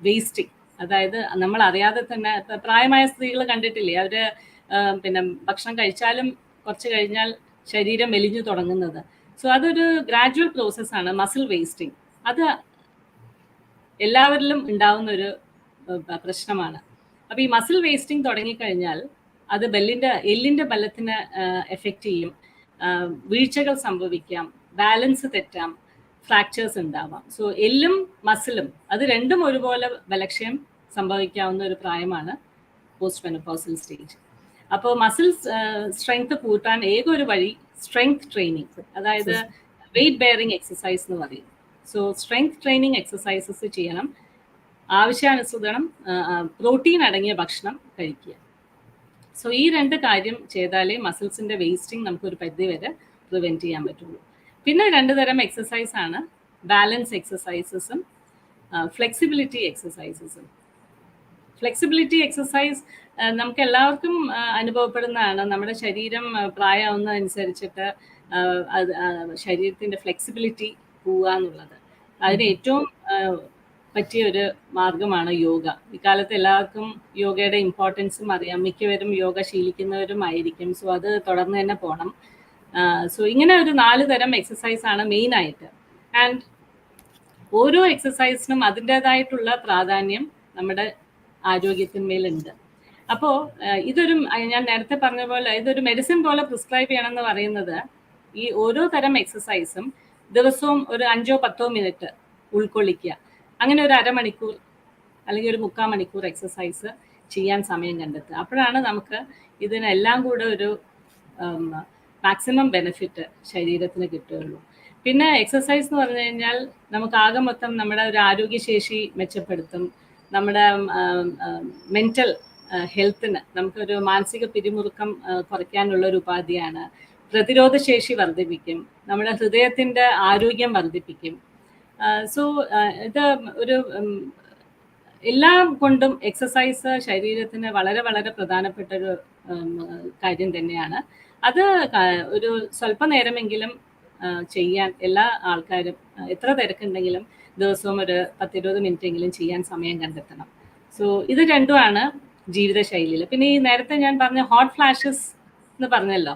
വേസ്റ്റിംഗ് അതായത് നമ്മൾ അറിയാതെ തന്നെ പ്രായമായ സ്ത്രീകൾ കണ്ടിട്ടില്ലേ? അവർ പിന്നെ ഭക്ഷണം കഴിച്ചാലും കുറച്ച് കഴിഞ്ഞാൽ ശരീരം മെലിഞ്ഞു തുടങ്ങുന്നത്. സോ അതൊരു ഗ്രാജുവൽ പ്രോസസ്സാണ് മസിൽ വേസ്റ്റിംഗ് അത് എല്ലാവരിലും ഉണ്ടാവുന്ന ഒരു പ്രശ്നമാണ്. അപ്പോൾ ഈ മസിൽ വേസ്റ്റിംഗ് തുടങ്ങിക്കഴിഞ്ഞാൽ അത് ബെല്ലിന്റെ എല്ലിന്റെ ബലത്തിന് എഫക്റ്റ് ചെയ്യും. വീഴ്ചകൾ സംഭവിക്കാം. ബാലൻസ് തെറ്റാം. ഫ്രാക്ചേഴ്സ് ഉണ്ടാവാം. സോ എല്ലും മസിലും അത് രണ്ടും ഒരുപോലെ ബലക്ഷയം സംഭവിക്കാവുന്ന ഒരു പ്രായമാണ് പോസ്റ്റ് മെനോപോസൽ സ്റ്റേജ് അപ്പോൾ മസിൽ സ്ട്രെങ്ത് കൂട്ടാൻ ഏക ഒരു വഴി? Strength training. അതായത് വെയിറ്റ് ബെയറിങ് എക്സസൈസ് എന്ന് പറയും. സോ സ്ട്രെങ്ത് ട്രെയിനിങ് എക്സസൈസസ് ചെയ്യണം. ആവശ്യാനുസൃതം പ്രോട്ടീൻ അടങ്ങിയ ഭക്ഷണം കഴിക്കുക. സോ ഈ രണ്ട് കാര്യം ചെയ്താലേ മസിൽസിന്റെ വേസ്റ്റിംഗ് നമുക്ക് ഒരു പരിധി വരെ പ്രിവെന്റ് ചെയ്യാൻ പറ്റുള്ളൂ. പിന്നെ രണ്ട് തരം എക്സസൈസ് ആണ്. ബാലൻസ് എക്സസൈസസും ഫ്ലെക്സിബിലിറ്റി എക്സസൈസസും ഫ്ലെക്സിബിലിറ്റി എക്സസൈസ് നമുക്ക് എല്ലാവർക്കും അനുഭവപ്പെടുന്നതാണ്. നമ്മുടെ ശരീരം പ്രായമാവുന്നതനുസരിച്ചിട്ട് അത് ശരീരത്തിന്റെ ഫ്ലെക്സിബിലിറ്റി പോവുക എന്നുള്ളത്. അതിന് ഏറ്റവും പറ്റിയ ഒരു മാർഗമാണ് യോഗ. ഇക്കാലത്ത് എല്ലാവർക്കും യോഗയുടെ ഇമ്പോർട്ടൻസും അറിയാം. മിക്കവരും യോഗ ശീലിക്കുന്നവരും ആയിരിക്കും സോ അത് തുടർന്ന് തന്നെ പോകണം സോ ഇങ്ങനെ ഒരു നാല് തരം എക്സസൈസ് ആണ് മെയിൻ ആയിട്ട്. ആൻഡ് ഓരോ എക്സസൈസിനും അതിന്റെതായിട്ടുള്ള പ്രാധാന്യം നമ്മുടെ ആരോഗ്യത്തിന്മേലുണ്ട്. അപ്പോൾ ഇതൊരു ഞാൻ നേരത്തെ പറഞ്ഞ പോലെ ഇതൊരു മെഡിസിൻ പോലെ പ്രിസ്ക്രൈബ് ചെയ്യണമെന്ന് പറയുന്നത് ഈ ഓരോ തരം എക്സസൈസും ദിവസവും ഒരു അഞ്ചോ പത്തോ മിനിറ്റ് ഉൾക്കൊള്ളിക്കുക. അങ്ങനെ ഒരു അരമണിക്കൂർ അല്ലെങ്കിൽ ഒരു മുക്കാൽ മണിക്കൂർ എക്സസൈസ് ചെയ്യാൻ സമയം കണ്ടെത്തുക. അപ്പോഴാണ് നമുക്ക് ഇതിനെല്ലാം കൂടെ ഒരു മാക്സിമം ബെനിഫിറ്റ് ശരീരത്തിന് കിട്ടുകയുള്ളൂ. പിന്നെ എക്സസൈസ് എന്ന് പറഞ്ഞു കഴിഞ്ഞാൽ നമുക്ക് ആകെ മൊത്തം നമ്മുടെ ഒരു ആരോഗ്യശേഷി മെച്ചപ്പെടുത്തും. നമ്മുടെ മെന്റൽ ഹെൽത്തിന് നമുക്കൊരു മാനസിക പിരിമുറുക്കം കുറയ്ക്കാനുള്ള ഒരു ഉപാധിയാണ്. പ്രതിരോധശേഷി വർദ്ധിപ്പിക്കും. നമ്മുടെ ഹൃദയത്തിന്റെ ആരോഗ്യം വർദ്ധിപ്പിക്കും. സോ ഇത് ഒരു എല്ലാം കൊണ്ടും എക്സസൈസ് ശരീരത്തിന് വളരെ വളരെ പ്രധാനപ്പെട്ട ഒരു കാര്യം തന്നെയാണ്. അത് ഒരു സ്വല്പ നേരമെങ്കിലും ചെയ്യാൻ എല്ലാ ആൾക്കാരും എത്ര തിരക്കുണ്ടെങ്കിലും ദിവസവും ഒരു പത്തിരുപത് മിനിറ്റ് എങ്കിലും ചെയ്യാൻ സമയം കണ്ടെത്തണം. സോ ഇത് രണ്ടുമാണ് ജീവിതശൈലിയിൽ പിന്നെ ഈ നേരത്തെ ഞാൻ പറഞ്ഞ ഹോട്ട് ഫ്ലാഷസ് എന്ന് പറഞ്ഞല്ലോ.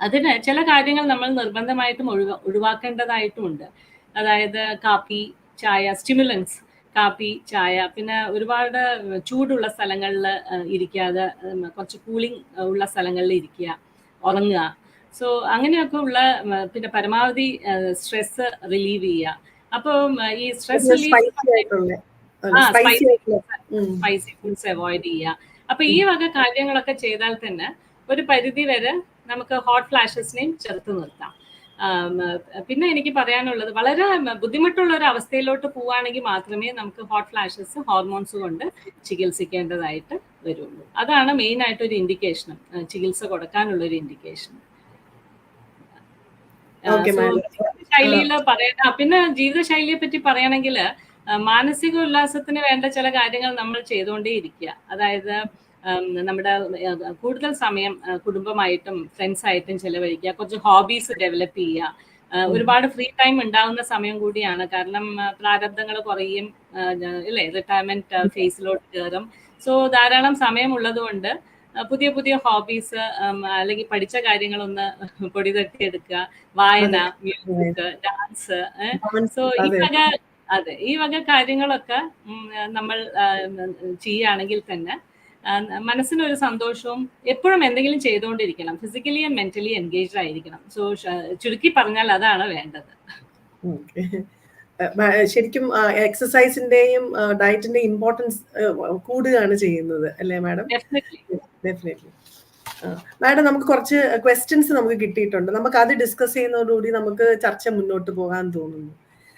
അതിന് ചില കാര്യങ്ങൾ നമ്മൾ നിർബന്ധമായിട്ടും ഒഴിവ ഒഴിവാക്കേണ്ടതായിട്ടുമുണ്ട് അതായത് കാപ്പി ചായ സ്റ്റിമുലൻസ് കാപ്പി ചായ പിന്നെ ഒരുപാട് ചൂടുള്ള സ്ഥലങ്ങളിൽ ഇരിക്കാതെ കുറച്ച് കൂളിംഗ് ഉള്ള സ്ഥലങ്ങളിൽ ഇരിക്കുക ഉറങ്ങുക. സോ അങ്ങനെയൊക്കെ ഉള്ള പിന്നെ പരമാവധി സ്ട്രെസ് റിലീവ് ചെയ്യുക. അപ്പം ഈ സ്ട്രെസ് റിലീവ് സ്പൈസി ആ, ഫുഡ്സ് അവോയ്ഡ് ചെയ്യുക. അപ്പൊ ഈ വക കാര്യങ്ങളൊക്കെ ചെയ്താൽ തന്നെ ഒരു പരിധി വരെ നമുക്ക് ഹോട്ട് ഫ്ലാഷസിനെയും ചെറുത്ത് നിർത്താം. പിന്നെ എനിക്ക് പറയാനുള്ളത് വളരെ ബുദ്ധിമുട്ടുള്ള ഒരു അവസ്ഥയിലോട്ട് പോവുകയാണെങ്കിൽ മാത്രമേ നമുക്ക് ഹോട്ട് ഫ്ലാഷസ് ഹോർമോൺസ് കൊണ്ട് ചികിത്സിക്കേണ്ടതായിട്ട് വരുള്ളൂ. അതാണ് മെയിൻ ആയിട്ട് ഒരു ഇൻഡിക്കേഷൻ ചികിത്സ കൊടുക്കാനുള്ള ഒരു ഇൻഡിക്കേഷൻ. ശൈലിയിൽ പറയണ പിന്നെ ജീവിതശൈലിയെ പറ്റി പറയണമെങ്കിൽ മാനസിക ഉല്ലാസത്തിന് വേണ്ട ചില കാര്യങ്ങൾ നമ്മൾ ചെയ്തുകൊണ്ടേ ഇരിക്കുക അതായത് നമ്മുടെ കൂടുതൽ സമയം കുടുംബമായിട്ടും ഫ്രണ്ട്സ് ആയിട്ടും ചെലവഴിക്കുക കുറച്ച് ഹോബീസ് ഡെവലപ്പ് ചെയ്യുക. ഒരുപാട് ഫ്രീ ടൈം ഉണ്ടാവുന്ന സമയം കൂടിയാണ്. കാരണം പ്രാരബ്ധങ്ങൾ കുറയും അല്ലേ റിട്ടയർമെന്റ് ഫേസിലോട്ട് കയറും. സോ ധാരാളം സമയം ഉള്ളത് കൊണ്ട് പുതിയ പുതിയ ഹോബീസ് അല്ലെങ്കിൽ പഠിച്ച കാര്യങ്ങളൊന്ന് പൊടി തട്ടിയെടുക്കുക വായന മ്യൂസിക് ഡാൻസ് സോ ഈ അതെ. വക അതെ ഈ വക കാര്യങ്ങളൊക്കെ നമ്മൾ ചെയ്യുകയാണെങ്കിൽ തന്നെ മനസ്സിനൊരു സന്തോഷവും എപ്പോഴും എന്തെങ്കിലും ചെയ്തുകൊണ്ടിരിക്കണം. ഫിസിക്കലി ആൻഡ് മെന്റലി എൻഗേജ്ഡ് ആയിരിക്കണം. സോ ചുരുക്കി പറഞ്ഞാൽ അതാണ് വേണ്ടത്. ശരിക്കും എക്സസൈസിന്റെയും ഡയറ്റിന്റെ ഇമ്പോർട്ടൻസ് കൂടുകയാണ് ചെയ്യുന്നത് അല്ലേ മാഡം? ഡെഫിനറ്റ്ലി മാഡം നമുക്ക് കുറച്ച് ക്വസ്റ്റ്യൻസ് നമുക്ക് കിട്ടിയിട്ടുണ്ട്. നമുക്ക് അത് ഡിസ്കസ് ചെയ്യുന്നതോടുകൂടി നമുക്ക് ചർച്ച മുന്നോട്ട് പോകാൻ തോന്നുന്നു.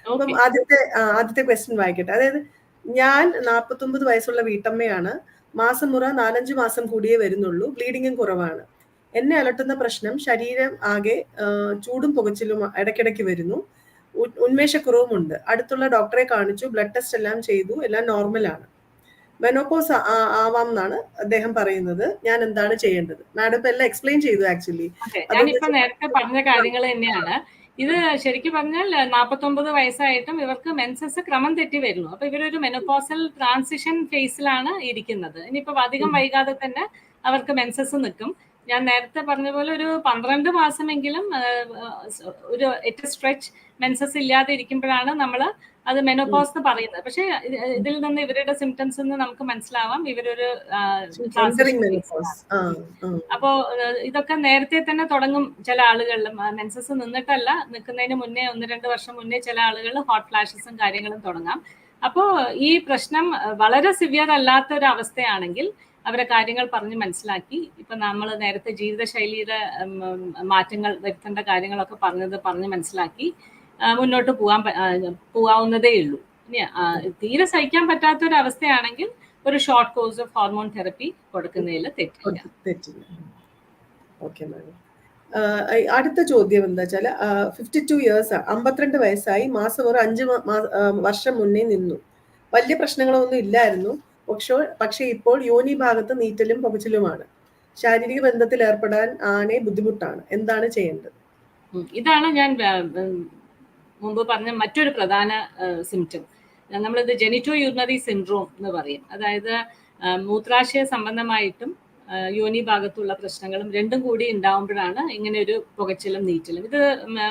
അപ്പം ആദ്യത്തെ ആദ്യത്തെ ക്വസ്റ്റ്യൻ വായിക്കട്ടെ. അതായത് ഞാൻ നാൽപ്പത്തൊമ്പത് വയസ്സുള്ള വീട്ടമ്മയാണ്. മാസം മുറ നാലഞ്ച് മാസം കൂടിയേ വരുന്നുള്ളൂ. ബ്ലീഡിങ്ങും കുറവാണ്. എന്നെ അലട്ടുന്ന പ്രശ്നം ശരീരം ആകെ ചൂടും പുകച്ചിലും ഇടയ്ക്കിടയ്ക്ക് വരുന്നു. ഉന്മേഷക്കുറവും ഉന്മേഷക്കുറവുമുണ്ട്. അടുത്തുള്ള ഡോക്ടറെ കാണിച്ചു ബ്ലഡ് ടെസ്റ്റ് എല്ലാം ചെയ്തു എല്ലാം നോർമലാണ്. മെനോപോസ് ആവാം എന്നാണ് അദ്ദേഹം പറയുന്നത്. ഞാൻ എന്താണ് ചെയ്യേണ്ടത്? മാഡം ഇപ്പൊ എല്ലാം എക്സ്പ്ലെയിൻ ചെയ്തു ആക്ച്വലി. നേരത്തെ പറഞ്ഞ കാര്യങ്ങൾ തന്നെയാണ്. ഇത് ശരിക്കും പറഞ്ഞാൽ നാൽപ്പത്തൊമ്പത് വയസ്സായിട്ടും ഇവർക്ക് മെൻസസ് ക്രമം തെറ്റി വരുന്നു. അപ്പൊ ഇവരൊരു മെനോപോസൽ ട്രാൻസിഷൻ ഫേസിലാണ് ഇരിക്കുന്നത്. ഇനിയിപ്പോ അധികം വൈകാതെ തന്നെ അവർക്ക് മെൻസസ് നിൽക്കും. ഞാൻ നേരത്തെ പറഞ്ഞ പോലെ ഒരു പന്ത്രണ്ട് മാസമെങ്കിലും ഒരു എറ്റ് സ്ട്രെച്ച് മെൻസസ് ഇല്ലാതെ ഇരിക്കുമ്പോഴാണ് നമ്മൾ അത് മെനോപോസ് എന്ന് പറയുന്നത്. പക്ഷെ ഇതിൽ നിന്ന് ഇവരുടെ സിംറ്റംസ് എന്ന് നമുക്ക് മനസ്സിലാവാം. ഇവരൊരു അപ്പോ ഇതൊക്കെ നേരത്തെ തന്നെ തുടങ്ങും ചില ആളുകളിൽ മെൻസസ് നിന്നിട്ടല്ല. നിൽക്കുന്നതിന് മുന്നേ ഒന്ന് രണ്ട് വർഷം മുന്നേ ചില ആളുകളിൽ ഹോട്ട് ഫ്ലാഷസും കാര്യങ്ങളും തുടങ്ങാം. അപ്പോ ഈ പ്രശ്നം വളരെ സിവിയർ അല്ലാത്ത ഒരു അവസ്ഥയാണെങ്കിൽ അവരെ കാര്യങ്ങൾ പറഞ്ഞ് മനസ്സിലാക്കി. ഇപ്പൊ നമ്മൾ നേരത്തെ ജീവിതശൈലിയുടെ മാറ്റങ്ങൾ വരുത്തേണ്ട കാര്യങ്ങളൊക്കെ പറഞ്ഞത് പറഞ്ഞ് മനസ്സിലാക്കി. മുന്നോട്ട് പോകാൻ പോകാവുന്നതേ ഉള്ളൂ. ഇനി തീരെ സഹിക്കാൻ പറ്റാത്ത ഒരു അവസ്ഥയാണെങ്കിൽ ഒരു short course of hormone therapy കൊടുക്കുന്നതിൽ തെറ്റില്ല തെറ്റില്ല. Okay madam. അടുത്ത ചോദ്യം എന്താ വെച്ചാൽ ഫിഫ്റ്റി ടു ഇയേഴ്സ് അമ്പത്തിരണ്ട് വയസ്സായി മാസം ഒരു അഞ്ച് വർഷം മുന്നേ നിന്നു. വലിയ പ്രശ്നങ്ങളൊന്നും ഇല്ലായിരുന്നു. പക്ഷേ പക്ഷേ ഇപ്പോൾ യോനി ഭാഗത്ത് നീറ്റലും പുകച്ചിലുമാണ്. ശാരീരിക ബന്ധത്തിൽ ഏർപ്പെടാൻ ആനെ ബുദ്ധിമുട്ടാണ്. എന്താണ് ചെയ്യേണ്ടത്? ഇതാണ് ഞാൻ മുമ്പ് പറഞ്ഞ മറ്റൊരു പ്രധാന സിംറ്റം നമ്മളിത് ജെനിറ്റോ യൂറിനറി സിൻഡ്രോം എന്ന് പറയും. അതായത് മൂത്രാശയ സംബന്ധമായിട്ടും യോനി ഭാഗത്തുള്ള പ്രശ്നങ്ങളും രണ്ടും കൂടി ഉണ്ടാവുമ്പോഴാണ് ഇങ്ങനെ ഒരു പുകച്ചിലും നീറ്റലും. ഇത്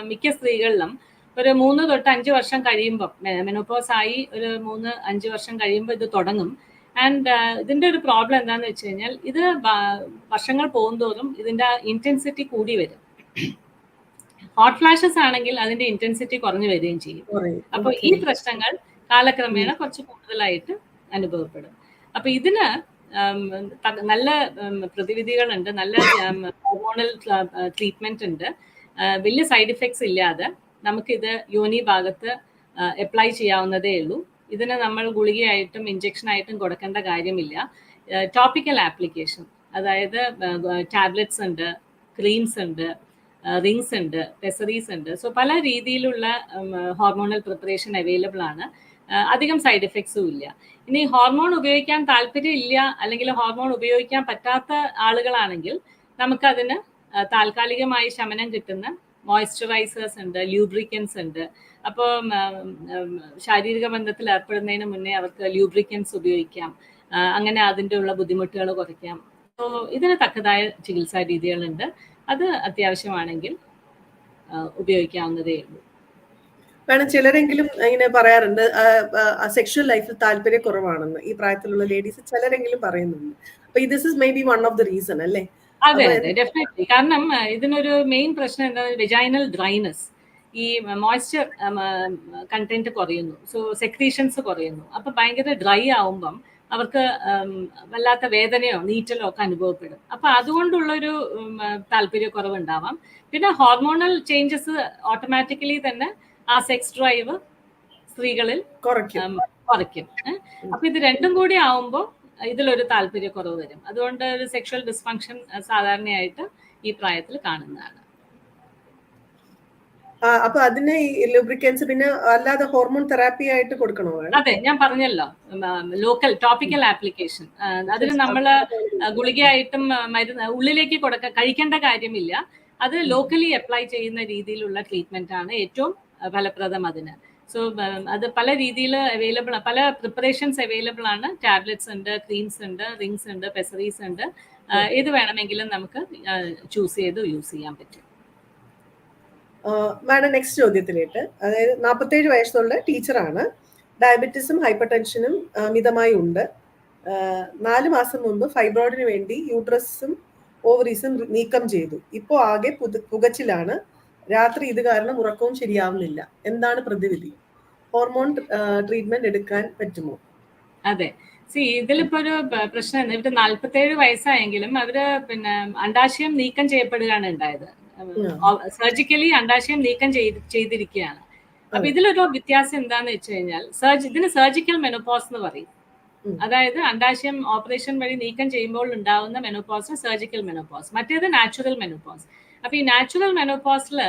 മിക്ക സ്ത്രീകളിലും ഒരു മൂന്ന് തൊട്ട് അഞ്ച് വർഷം കഴിയുമ്പോൾ മെനോപോസ് ആയി ഒരു മൂന്ന് അഞ്ച് വർഷം കഴിയുമ്പോൾ ഇത് തുടങ്ങും. ആൻഡ് ഇതിന്റെ ഒരു പ്രോബ്ലം എന്താണെന്ന് വെച്ച് കഴിഞ്ഞാൽ ഇത് വർഷങ്ങൾ പോകുന്തോറും ഇതിന്റെ ഇന്റൻസിറ്റി കൂടി വരും. ഹോട്ട് ഫ്ലാഷസ് ആണെങ്കിൽ അതിന്റെ ഇന്റൻസിറ്റി കുറഞ്ഞു വരികയും ചെയ്യും. അപ്പോൾ അപ്പൊ ഈ പ്രശ്നങ്ങൾ കാലക്രമേണ കുറച്ച് കൂടുതലായിട്ട് അനുഭവപ്പെടും. അപ്പൊ ഇതിന് നല്ല പ്രതിവിധികളുണ്ട് നല്ല ഹോർമോണൽ ട്രീറ്റ്മെന്റ് ഉണ്ട്. വലിയ സൈഡ് ഇഫക്ട്സ് ഇല്ലാതെ നമുക്കിത് യോനി ഭാഗത്ത് അപ്ലൈ ചെയ്യാവുന്നതേ ഉള്ളൂ. ഇതിന് നമ്മൾ ഗുളികയായിട്ടും ഇഞ്ചക്ഷൻ ആയിട്ടും കൊടുക്കേണ്ട കാര്യമില്ല. ടോപ്പിക്കൽ ആപ്ലിക്കേഷൻ അതായത് ടാബ്ലറ്റ്സ് ഉണ്ട് ക്രീംസ് ഉണ്ട് റിങ്സ് ഉണ്ട് പെസറീസ് ഉണ്ട്. സോ പല രീതിയിലുള്ള ഹോർമോണൽ പ്രിപ്പറേഷൻ അവൈലബിൾ ആണ്. അധികം സൈഡ് എഫക്ട്സും ഇല്ല. ഇനി ഹോർമോൺ ഉപയോഗിക്കാൻ താല്പര്യം ഇല്ല അല്ലെങ്കിൽ ഹോർമോൺ ഉപയോഗിക്കാൻ പറ്റാത്ത ആളുകളാണെങ്കിൽ നമുക്കതിന് താൽക്കാലികമായി ശമനം കിട്ടുന്ന മോയ്സ്ചറൈസേഴ്സ് ഉണ്ട് ലൂബ്രിക്കൻസ് ഉണ്ട്. അപ്പോൾ ശാരീരിക ബന്ധത്തിൽ ഏർപ്പെടുന്നതിന് മുന്നേ അവർക്ക് ലൂബ്രിക്കൻസ് ഉപയോഗിക്കാം. അങ്ങനെ അതിന്റെ ഉള്ള ബുദ്ധിമുട്ടുകൾ കുറയ്ക്കാം. സോ ഇതിന് തക്കതായ ചികിത്സാ രീതികളുണ്ട്. അത് അത്യാവശ്യമാണെങ്കിൽ ഉപയോഗിക്കാവുന്നതേ ഉള്ളൂ. വേണം ചിലരെങ്കിലും ഇങ്ങനെ പറയാറുണ്ട് സെക്ഷൽ ലൈഫിൽ താല്പര്യ കുറവാണെന്ന്. ഈ പ്രായത്തിലുള്ള ലേഡീസ് ചിലരെങ്കിലും പറയുന്നുണ്ട്. അപ്പൊ this is maybe one of the reason അല്ലേ? അതെ അതെ ഡെഫിനറ്റ്ലി കാരണം ഇതിനൊരു മെയിൻ പ്രശ്നം എന്താ വെജൈനൽ ഡ്രൈനസ് ഈ മോയ്സ്ചർ കണ്ടന്റ് കുറയുന്നു. സോ സെക്രീഷൻസ് കുറയുന്നു. അപ്പൊ ഭയങ്കര ഡ്രൈ ആവുമ്പം അവർക്ക് വല്ലാത്ത വേദനയോ നീറ്റലോ ഒക്കെ അനുഭവപ്പെടും. അപ്പൊ അതുകൊണ്ടുള്ളൊരു താല്പര്യക്കുറവ് ഉണ്ടാവാം പിന്നെ ഹോർമോണൽ ചേഞ്ചസ് ഓട്ടോമാറ്റിക്കലി തന്നെ ആ സെക്സ് ഡ്രൈവ് സ്ത്രീകളിൽ കുറയ്ക്കും. അപ്പൊ ഇത് രണ്ടും കൂടി ആവുമ്പോൾ ഇതിലൊരു താല്പര്യക്കുറവ് വരും. അതുകൊണ്ട് ഒരു സെക്ഷൽ ഡിസ്ഫങ്ഷൻ സാധാരണയായിട്ട് ഈ പ്രായത്തിൽ കാണുന്നതാണ്. അപ്പൊ അതിന് ലൂബ്രിക്കൻസ് പിന്നെ അല്ലാതെ ഹോർമോൺ തെറാപ്പി ആയിട്ട് കൊടുക്കണോ അതെ ഞാൻ പറഞ്ഞല്ലോ. ലോക്കൽ ടോപ്പിക്കൽ ആപ്ലിക്കേഷൻ അതിന് നമ്മൾ ഗുളികയായിട്ടും മരുന്ന് ഉള്ളിലേക്ക് കൊടുക്ക കഴിക്കേണ്ട കാര്യമില്ല. അത് ലോക്കലി അപ്ലൈ ചെയ്യുന്ന രീതിയിലുള്ള ട്രീറ്റ്മെന്റ് ആണ് ഏറ്റവും ഫലപ്രദം അതിന്. സോ അത് പല രീതിയിൽ അവൈലബിൾ പല പ്രിപ്പറേഷൻസ് അവൈലബിൾ ആണ്. ടാബ്ലറ്റ്സ് ഉണ്ട് ക്രീംസ് ഉണ്ട് റിങ്സ് ഉണ്ട് പെസറീസ് ഉണ്ട്. ഏത് വേണമെങ്കിലും നമുക്ക് ചൂസ് ചെയ്ത് യൂസ് ചെയ്യാൻ പറ്റും. മാഡം നെക്സ്റ്റ് ചോദ്യത്തിലേക്ക്. അതായത് നാൽപ്പത്തേഴ് വയസ്സുള്ള ടീച്ചറാണ്. ഡയബറ്റിസും ഹൈപ്പർ ടെൻഷനും മിതമായി ഉണ്ട് നാല് മാസം മുമ്പ് ഫൈബ്രോയിഡിന് വേണ്ടി യൂട്രസും ഓവറീസും നീക്കം ചെയ്തു. ഇപ്പോൾ ആകെ പുകച്ചിലാണ്. രാത്രി ഇത് കാരണം ഉറക്കവും ശരിയാവുന്നില്ല. എന്താണ് പ്രതിവിധി? ഹോർമോൺ ട്രീറ്റ്മെന്റ് എടുക്കാൻ പറ്റുമോ? അതെ. സി ഇതിലിപ്പോ ഒരു പ്രശ്നം ഇവിടെ നാല്പത്തേഴ് വയസ്സായെങ്കിലും അവർ പിന്നെ അണ്ടാശയം നീക്കം ചെയ്യപ്പെടുകയാണ് ഉണ്ടായത്. സർജിക്കലി അണ്ടാശയം നീക്കം ചെയ്ത് ചെയ്തിരിക്കുകയാണ്. അപ്പൊ ഇതിലൊരു വ്യത്യാസം എന്താന്ന് വെച്ച് കഴിഞ്ഞാൽ സർജ് ഇതിന് സർജിക്കൽ മെനോപോസ് എന്ന് പറയും. അതായത് അണ്ടാശയം ഓപ്പറേഷൻ വഴി നീക്കം ചെയ്യുമ്പോൾ ഉണ്ടാവുന്ന മെനോപോസ് സർജിക്കൽ മെനോപോസ് മറ്റേത് നാച്ചുറൽ മെനോപോസ് അപ്പൊ ഈ നാച്ചുറൽ മെനോപോസിൽ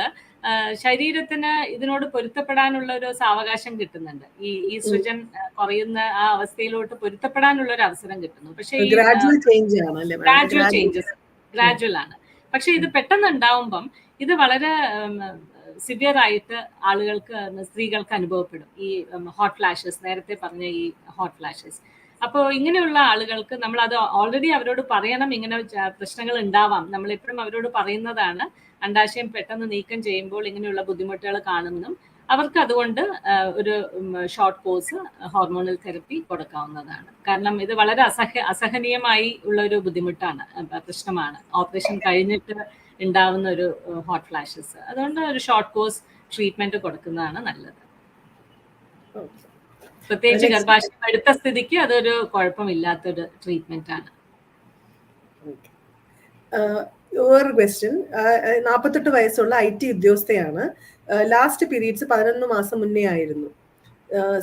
ശരീരത്തിന് ഇതിനോട് പൊരുത്തപ്പെടാനുള്ള ഒരു സാവകാശം കിട്ടുന്നുണ്ട്. ഈ ഈസ്ട്രജൻ കുറയുന്ന ആ അവസ്ഥയിലോട്ട് പൊരുത്തപ്പെടാനുള്ള ഒരു അവസരം കിട്ടുന്നു. പക്ഷേ ഗ്രാജുവൽ ചേഞ്ചസ് ഗ്രാജുവൽ ആണ്. പക്ഷെ ഇത് പെട്ടെന്ന് ഉണ്ടാവുമ്പം ഇത് വളരെ സിവിയർ ആയിട്ട് ആളുകൾക്ക് സ്ത്രീകൾക്ക് അനുഭവപ്പെടും. ഈ ഹോട്ട് ഫ്ലാഷസ് നേരത്തെ പറഞ്ഞ ഈ ഹോട്ട് ഫ്ലാഷസ് അപ്പോൾ ഇങ്ങനെയുള്ള ആളുകൾക്ക് നമ്മൾ അത് ഓൾറെഡി അവരോട് പറയണം ഇങ്ങനെ പ്രശ്നങ്ങൾ ഉണ്ടാവാം നമ്മൾ എപ്പോഴും അവരോട് പറയുന്നതാണ് അണ്ടാശയം പെട്ടെന്ന് നീക്കം ചെയ്യുമ്പോൾ ഇങ്ങനെയുള്ള ബുദ്ധിമുട്ടുകൾ കാണുമെന്നും അവർക്ക് അതുകൊണ്ട് ഒരു ഷോർട്ട് കോഴ്സ് ഹോർമോണൽ തെറപ്പി കൊടുക്കാവുന്നതാണ്. കാരണം ഇത് വളരെ അസഹ അസഹനീയമായി ഉള്ള ഒരു ബുദ്ധിമുട്ടാണ് പ്രശ്നമാണ്. ഓപ്പറേഷൻ കഴിഞ്ഞിട്ട് ഉണ്ടാവുന്ന ഒരു ഹോട്ട് ഫ്ലാഷസ് അതുകൊണ്ട് ഒരു ഷോർട്ട് കോഴ്സ് ട്രീറ്റ്മെന്റ് കൊടുക്കുന്നതാണ് നല്ലത്. പ്രത്യേകിച്ച്. ഗർഭാശയം എടുത്ത സ്ഥിതിക്ക് അതൊരു കുഴപ്പമില്ലാത്തൊരു ട്രീറ്റ്മെന്റ് ആണ്. വേറൊരു ക്വസ്റ്റ്യൻ നാൽപ്പത്തെട്ട് വയസ്സുള്ള ഐ ടി ഉദ്യോഗസ്ഥയാണ്. ലാസ്റ്റ് പീരീഡ്സ് പതിനൊന്ന് മാസം മുന്നേ ആയിരുന്നു.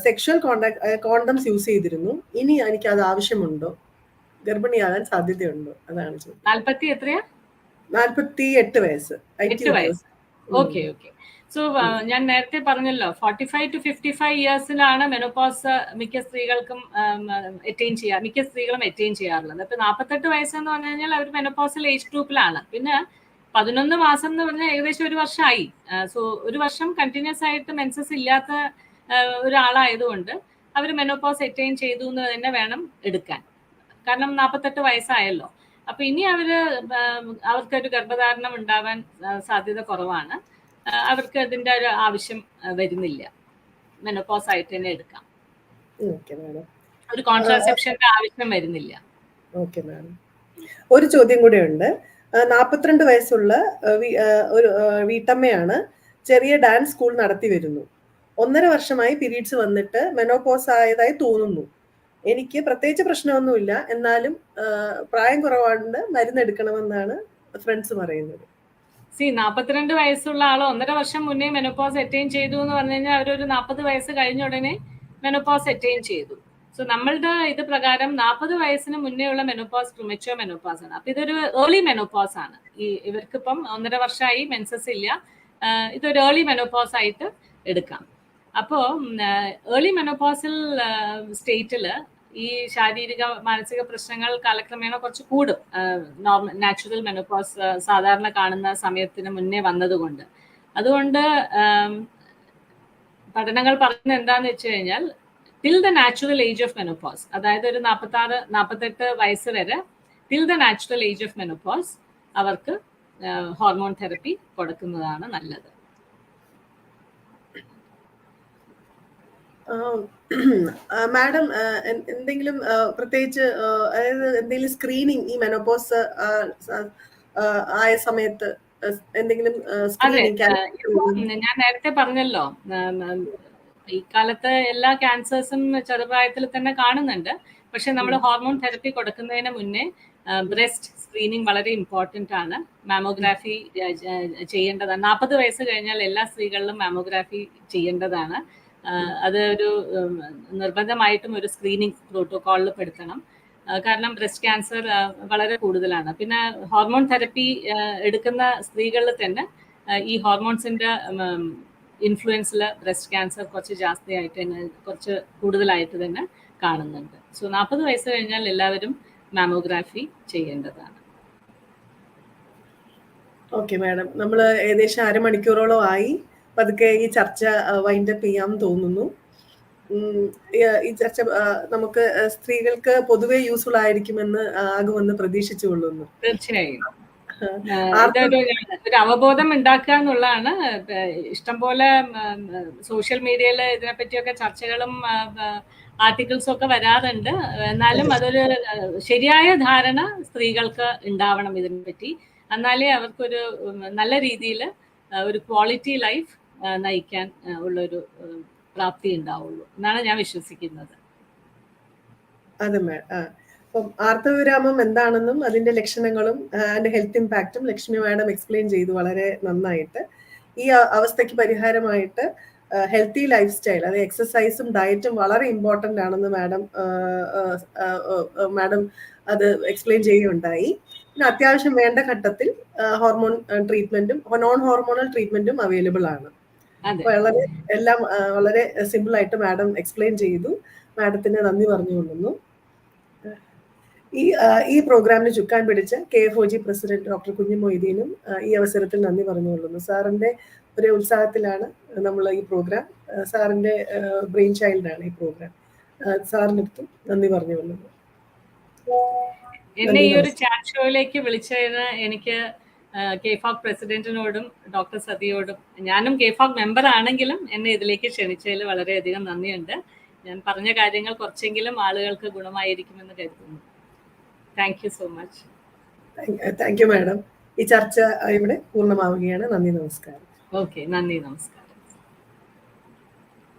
സെക്ഷൽ കോണ്ടാക്ട് കോണ്ടംസ് യൂസ് ചെയ്തിരുന്നു. ഇനി എനിക്ക് അത് ആവശ്യമുണ്ടോ? ഗർഭിണിയാകാൻ സാധ്യതയുണ്ടോ? അതാണ് ചോദ്യം. നാൽപ്പത്തി എട്ട് വയസ്സ്. Okay okay. സോ ഞാൻ നേരത്തെ പറഞ്ഞല്ലോ forty five to fifty five ഇയേഴ്സിലാണ് menopause മിക്ക സ്ത്രീകൾക്കും എറ്റൈൻ ചെയ്യാ മിക്ക സ്ത്രീകളും എറ്റൈൻ ചെയ്യാറുള്ളത്. അപ്പൊ നാൽപ്പത്തെട്ട് വയസ്സെന്ന് പറഞ്ഞു കഴിഞ്ഞാൽ അവർ മെനോപോസൽ ഏജ് ഗ്രൂപ്പിലാണ് പിന്നെ പതിനൊന്ന് മാസം എന്ന് പറഞ്ഞാൽ ഏകദേശം ഒരു വർഷമായി സോ ഒരു വർഷം കണ്ടിന്യൂസ് ആയിട്ട് മെൻസസ് ഇല്ലാത്ത ഒരാളായതുകൊണ്ട് അവർ മെനോപോസ് എറ്റൈൻ ചെയ്തു എന്ന് തന്നെ വേണം എടുക്കാൻ. കാരണം നാൽപ്പത്തെട്ട് വയസ്സായല്ലോ. അപ്പൊ ഇനി അവർ അവർക്കൊരു ഗർഭധാരണം ഉണ്ടാവാൻ സാധ്യത കുറവാണ്. അവർക്ക് അതിന്റെ ഒരു ആവശ്യം വരുന്നില്ല. മെനോപോസ് ആയിട്ട് തന്നെ എടുക്കാം. ഒരു കോൺട്രാസെപ്ഷന്റെ ആവശ്യം വരുന്നില്ല. ഓക്കെ മാഡം ഒരു ചോദ്യം കൂടെ ഉണ്ട്. നാൽപ്പത്തിരണ്ട് വയസ്സുള്ള ഒരു വീട്ടമ്മയാണ് ചെറിയ ഡാൻസ് സ്കൂൾ നടത്തി വരുന്നു. ഒന്നര വർഷമായി പീരീഡ്സ് വന്നിട്ട് മെനോപോസ് ആയതായി തോന്നുന്നു. എനിക്ക് പ്രത്യേകിച്ച് പ്രശ്നമൊന്നുമില്ല. എന്നാലും പ്രായം കുറവാണ്ട് മരുന്ന് എടുക്കണമെന്നാണ് ഫ്രണ്ട്സ് പറയുന്നത്. സി നാൽപ്പത്തിരണ്ട് വയസ്സുള്ള ആൾ ഒന്നര വർഷം മുന്നേ മെനോപോസ് അറ്റൈൻ ചെയ്തു എന്ന് പറഞ്ഞു കഴിഞ്ഞാൽ അവരൊരു നാൽപ്പത് വയസ്സ് കഴിഞ്ഞ ഉടനെ മെനോപോസ് അറ്റൈൻ ചെയ്തു. സോ നമ്മളുടെ ഇത് പ്രകാരം നാൽപ്പത് വയസ്സിന് മുന്നേ ഉള്ള മെനോപോസ് പ്രിമച്വർ മെനോപോസ് ആണ്. അപ്പൊ ഇതൊരു ഏർലി മെനോപോസ് ആണ്. ഈ ഇവർക്കിപ്പം ഒന്നര വർഷമായി മെൻസസ് ഇല്ല. ഇതൊരു ഏർലി മെനോപോസ് ആയിട്ട് എടുക്കാം. അപ്പോൾ ഏർലി മെനോപോസൽ സ്റ്റേറ്റിൽ ഈ ശാരീരിക മാനസിക പ്രശ്നങ്ങൾ കാലക്രമേണ കുറച്ച് കൂടും. നോർമൽ നാച്ചുറൽ മെനോപോസ് സാധാരണ കാണുന്ന സമയത്തിന് മുന്നേ വന്നതുകൊണ്ട്. അതുകൊണ്ട് പഠനങ്ങൾ പറയുന്നത് എന്താന്ന് വെച്ച് കഴിഞ്ഞാൽ till the natural age of menopause അതായത് ഒരു നാൽപ്പത്തി ആറ് നാൽപ്പത്തെട്ട് വയസ്സ് വരെ till the natural age of menopause അവർക്ക് ഹോർമോൺ തെറപ്പി കൊടുക്കുന്നതാണ് നല്ലത്. മാഡം എന്തെങ്കിലും പ്രത്യേകിച്ച് അതായത് എന്തെങ്കിലും സ്ക്രീനിങ് ഈ മെനോപോസ് ആയ സമയത്ത് എന്തെങ്കിലും ഞാൻ നേരത്തെ പറഞ്ഞല്ലോ ഈ കാലത്ത് എല്ലാ ക്യാൻസേഴ്സും ചെറുപ്രായത്തിൽ തന്നെ കാണുന്നുണ്ട്. പക്ഷെ നമ്മൾ ഹോർമോൺ തെറപ്പി കൊടുക്കുന്നതിന് മുന്നേ ബ്രസ്റ്റ് സ്ക്രീനിങ് വളരെ ഇമ്പോർട്ടന്റ് ആണ്. മാമോഗ്രാഫി ചെയ്യേണ്ടതാണ്. നാൽപ്പത് വയസ്സ് കഴിഞ്ഞാൽ എല്ലാ സ്ത്രീകളിലും മാമോഗ്രാഫി ചെയ്യേണ്ടതാണ്. അത് ഒരു നിർബന്ധമായിട്ടും ഒരു സ്ക്രീനിങ് പ്രോട്ടോകോളിൽ പെടുത്തണം. കാരണം ബ്രസ്റ്റ് ക്യാൻസർ വളരെ കൂടുതലാണ്. പിന്നെ ഹോർമോൺ തെറപ്പി എടുക്കുന്ന സ്ത്രീകളിൽ തന്നെ ഈ ഹോർമോൺസിന്റെ ഇൻഫ്ലുവൻസിൽ ബ്രസ്റ്റ് ക്യാൻസർ കുറച്ച് ജാസ്തിയായിട്ട് തന്നെ കുറച്ച് കൂടുതലായിട്ട് തന്നെ കാണുന്നുണ്ട്. സോ നാൽപ്പത് വയസ്സ് കഴിഞ്ഞാൽ എല്ലാവരും മാമോഗ്രാഫി ചെയ്യേണ്ടതാണ്. ഓക്കെ മാഡം നമ്മൾ ഏകദേശം അരമണിക്കൂറോളം ആയി. പതുക്കെ ഈ ചർച്ച വൈൻഡപ്പ് ചെയ്യാമെന്ന് തോന്നുന്നു. ഈ- ചർച്ച നമുക്ക് സ്ത്രീകൾക്ക് പൊതുവെ യൂസ്ഫുൾ ആയിരിക്കുമെന്ന് ആകുമെന്ന് പ്രതീക്ഷിച്ചു കൊള്ളുന്നു തീർച്ചയായും. ഒരു അവബോധം ഉണ്ടാക്കുക എന്നുള്ളതാണ് ഇഷ്ടംപോലെ സോഷ്യൽ മീഡിയയിൽ ഇതിനെപ്പറ്റിയൊക്കെ ചർച്ചകളും ആർട്ടിക്കിൾസും ഒക്കെ വരാറുണ്ട്. എന്നാലും അതൊരു ശരിയായ ധാരണ സ്ത്രീകൾക്ക് ഉണ്ടാവണം ഇതിനെപ്പറ്റി. എന്നാലേ അവർക്കൊരു നല്ല രീതിയിൽ ഒരു ക്വാളിറ്റി ലൈഫ് നയിക്കാൻ ഉള്ളൊരു പ്രാപ്തി ഉണ്ടാവുള്ളൂ. എന്നാണ് ഞാൻ വിശ്വസിക്കുന്നത്. അതെ മാഡം അപ്പം ആർത്തവിരാമം എന്താണെന്നും അതിന്റെ ലക്ഷണങ്ങളും അതിന്റെ ഹെൽത്ത് ഇമ്പാക്റ്റും ലക്ഷ്മി മാഡം എക്സ്പ്ലെയിൻ ചെയ്തു വളരെ നന്നായിട്ട്. ഈ അവസ്ഥയ്ക്ക് പരിഹാരമായിട്ട് ഹെൽത്തി ലൈഫ് സ്റ്റൈൽ അതായത് എക്സസൈസും ഡയറ്റും വളരെ ഇമ്പോർട്ടന്റ് ആണെന്ന് മാഡം മാഡം അത് എക്സ്പ്ലെയിൻ ചെയ്യുകയുണ്ടായി. പിന്നെ അത്യാവശ്യം വേണ്ട ഘട്ടത്തിൽ ഹോർമോൺ ട്രീറ്റ്മെന്റും നോൺ ഹോർമോണൽ ട്രീറ്റ്മെന്റും അവൈലബിൾ ആണ്. വളരെ എല്ലാം വളരെ സിമ്പിൾ ആയിട്ട് മാഡം എക്സ്പ്ലെയിൻ ചെയ്തു. മാഡത്തിന് നന്ദി പറഞ്ഞുകൊള്ളുന്നു. ഈ ഈ പ്രോഗ്രാമിന് ചുക്കാൻ പിടിച്ച K F O G president doctor Kunju മൊയ്തീനും ഈ അവസരത്തിൽ നന്ദി പറഞ്ഞുകൊള്ളുന്നു. സാറിന്റെ ഒരു ഉത്സാഹത്തിലാണ് നമ്മൾ ഈ പ്രോഗ്രാം സാറിന്റെ ബ്രെയിൻ ചൈൽഡാണ് ഈ പ്രോഗ്രാം. സാറിനടുത്തും നന്ദി പറഞ്ഞുകൊള്ളുന്നു. എന്നെ ഈ ഒരു ചാറ്റ് ഷോയിലേക്ക് വിളിച്ചതിന് എനിക്ക് കെഫാക് പ്രസിഡന്റിനോടും ഡോക്ടർ സതിയോടും ഞാനും കെഫാക് മെമ്പർ ആണെങ്കിലും എന്നെ ഇതിലേക്ക് ക്ഷണിച്ചതിൽ വളരെയധികം നന്ദിയുണ്ട്. ഞാൻ പറഞ്ഞ കാര്യങ്ങൾ കുറച്ചെങ്കിലും ആളുകൾക്ക് ഗുണമായിരിക്കുമെന്ന് കരുതുന്നു. Thank you so much thank you madam ഈ ചർച്ച ഇവിടെ പൂർണമാവുകയാണ്. നന്ദി നമസ്കാരം. ഓക്കെ നന്ദി നമസ്കാരം.